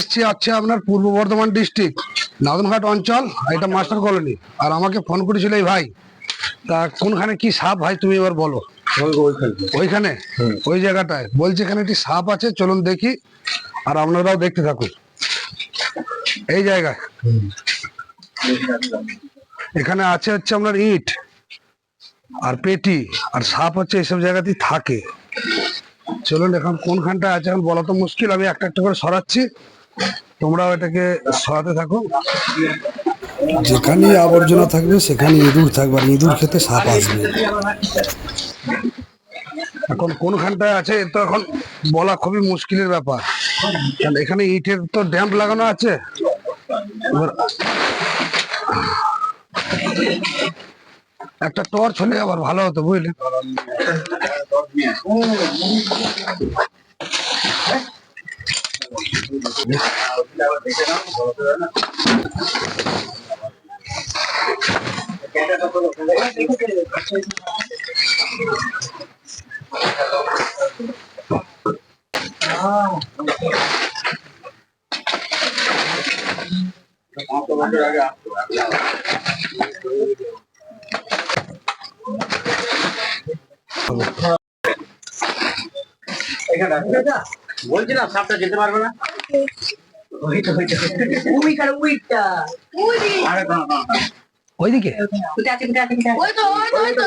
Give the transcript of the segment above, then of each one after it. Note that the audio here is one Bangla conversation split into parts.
এসছি হচ্ছে আপনার পূর্ব বর্ধমান ডিস্ট্রিক্ট নাদনঘাট অঞ্চল এটা মাস্টার কলোনি আর আমাকে ফোন করেছিল এই ভাই তা কোনখানে কি সাপ ভাই তুমি এবার বলো। ওইখানে। ওই জায়গাটায়। বলছে এখানে একটি সাপ আছে চলুন দেখি আর আপনারাও দেখতে থাকুন। এই জায়গায়। এখানে আছে হচ্ছে আপনার ইট আর পেটি আর সাপ হচ্ছে এইসব জায়গাতেই থাকে। চলুন এখন কোনখানটা আছে এখন বলা তো মুশকিল আমি একটা একটা করে সরাচ্ছি। তোমরাও এটাকে সরাতে থাকো। যেখানেই আবর্জনা থাকবে সেখানে ইঁদুর থাকবে আর ইঁদুর খেতে সাপ আসবে। এখন কোনখানটায় আছে তো এখন বলা খুবই মুশকিলের ব্যাপার। কারণ এখানে ইটের তো ড্যাম্প লাগানো আছে? একটা টর্চ হলে আবার ভালো হতো বুঝলে? বলছিলাম সাপটা যেতে পারবে না। উইটা উইটা আরে না না ওইদিকে? ওই তো ওই তো ওই তো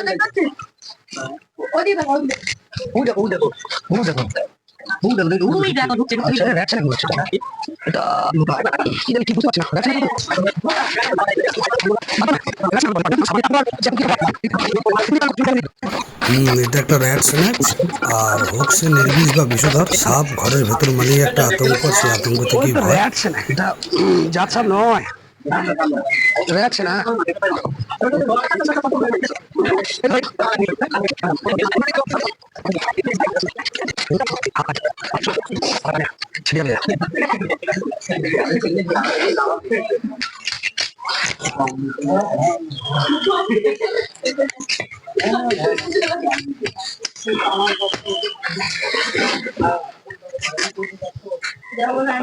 ওই দেখো ওই দেখো ওই দেখো। এটা না একটা র্যাট আর নির্বিষ বা বিষধর সাপ ঘরের ভেতর মানে একটা আতঙ্ক সে আতঙ্ক থেকেই ভয়। এটা জাত সাপ নয়। র্যাট ছেড়ে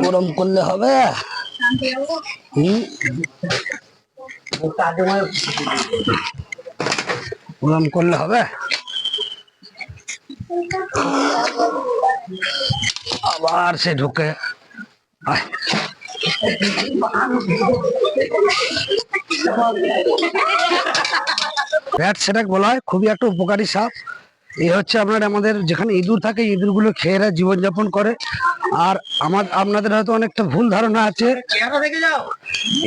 গরম করলে হবে। হুম। করলে হবে। আবার সে ঢুকে। র্যাট সেটাকে বলা হয় খুবই একটা উপকারী সাপ। এই হচ্ছে আপনার আমাদের যেখানে ইঁদুর থাকে ইঁদুরগুলো খেয়ে এরা জীবনযাপন করে। আর আমার আপনাদের হয়তো অনেকটা ভুল ধারণা আছে।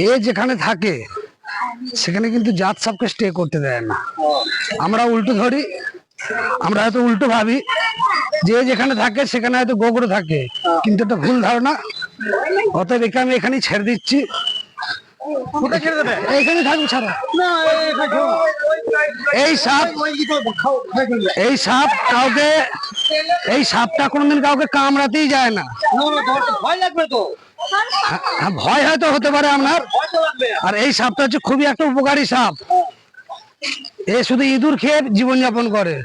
এ যেখানে থাকে সেখানে কিন্তু জাত সাপকে স্টে করতে দেয় না। আমরা উল্টো ধরি আমরা হয়তো উল্টো ভাবি যে যেখানে থাকে সেখানে হয়তো গোগড়ো থাকে। কিন্তু এটা ভুল ধারণা। অতএব একে আমি এখানেই ছেড়ে দিচ্ছি। থাকবে ছাড়া এই সাপ এই সাপ কাউকে এই সাপটা কোনোদিন কাউকে কামড়াতেই যায় না। ভয় লাগবে তো। হ্যাঁ, ভয় হয়তো হতে পারে আপনার। আর এই সাপটা হচ্ছে খুবই একটা উপকারী সাপ। এ শুধু ইঁদুর খেয়ে জীবনযাপন করে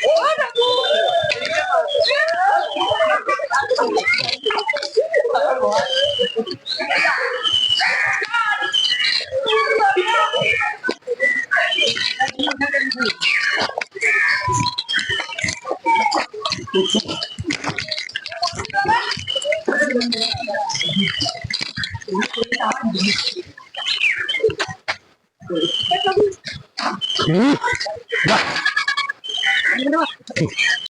হুম, বাহ। Yeah.